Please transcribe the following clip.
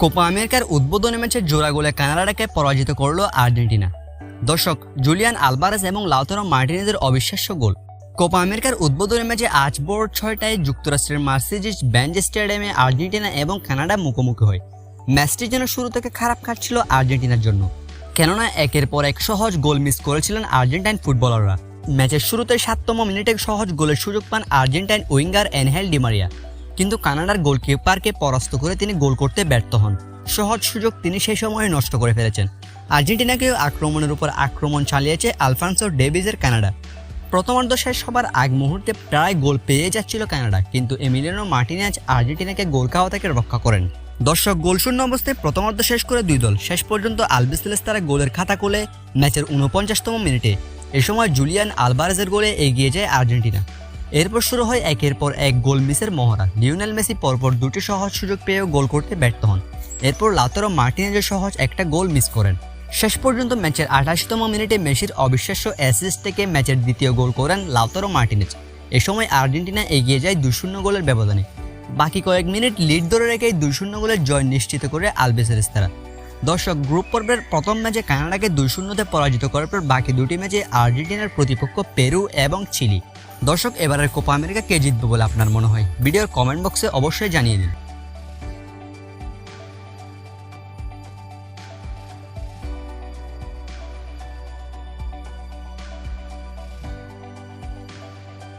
Copa আমেরিকার উদ্বোধনী ম্যাচে জোড়া গোলে কানাডাকে পরাজিত করল আর্জেন্টিনা। দর্শক, জুলিয়ান আলবারেস এবং লাউতারো মার্টিনেজের অবিশ্বাস্য গোল। কোপা আমেরিকার উদ্বোধনী ম্যাচে আজ ভোর ছয়টায় যুক্তরাষ্ট্রের মার্সিজিস ব্যাঞ্জ স্টেডিয়ামে আর্জেন্টিনা এবং কানাডা মুখোমুখি হয়। ম্যাচটি যেন শুরু থেকে খারাপ কাটছিল আর্জেন্টিনার জন্য। কেননা, একের পর এক সহজ গোল মিস করেছিলেন আর্জেন্টাইন ফুটবলাররা। ম্যাচের শুরুতে সাততম মিনিটে সহজ গোলের সুযোগ পান আর্জেন্টাইন উইঙ্গার এনহেল ডিমারিয়া। কিন্তু কানাডার গোলকিপারকে পরাস্ত করে তিনি গোল করতে ব্যর্থ হন। সহজ সুযোগ তিনি সেই সময়ে নষ্ট করে ফেলেছেন। আর্জেন্টিনাকেও আক্রমণের উপর আক্রমণ চালিয়েছে আলফান্সো ডেভিজের কানাডা। প্রথমার্ধ শেষ হবার আগ মুহূর্তে প্রায় গোল পেয়ে যাচ্ছিল কানাডা, কিন্তু এমিলিয়ানো মার্টিনেজ আর্জেন্টিনাকে গোল খাওয়া থেকে রক্ষা করেন। দর্শক গোলশূন্য অবস্থায় প্রথমার্ধ শেষ করে দুই দল। শেষ পর্যন্ত আলবিসেলেস তারা গোলের খাতা খুলে ম্যাচের উনপঞ্চাশতম মিনিটে। এ সময় জুলিয়ান আলবারেজের গোলে এগিয়ে যায় আর্জেন্টিনা। এরপর শুরু হয় একের পর এক গোল মিসের মহড়া। লিওনেল মেসি পরপর দুটি সহজ সুযোগ পেয়েও গোল করতে ব্যর্থ হন। এরপর লাতারো মার্টিনেজের সহজ একটা গোল মিস করেন। শেষ পর্যন্ত ম্যাচের আঠাশতম মিনিটে মেসির অবিশ্বাস্য অ্যাসিস্ট থেকে ম্যাচের দ্বিতীয় গোল করেন লাউতারো মার্টিনেজ। এ সময় আর্জেন্টিনা এগিয়ে যায় দুই শূন্য গোলের ব্যবধানে। বাকি কয়েক মিনিট লিড ধরে রেখেই দুই শূন্য গোলের জয় নিশ্চিত করে আলবেসেরেস তারা দর্শক গ্রুপ পর্বের প্রথম ম্যাচে কানাডাকে দুই শূন্যতে পরাজিত করার পর বাকি দুটি ম্যাচে আর্জেন্টিনার প্রতিপক্ষ পেরু এবং চিলি। দর্শক, এবারের কোপা আমেরিকা কে জিতবে বলে আপনার মনে হয়? ভিডিওর কমেন্ট বক্সে অবশ্যই জানিয়ে দিন।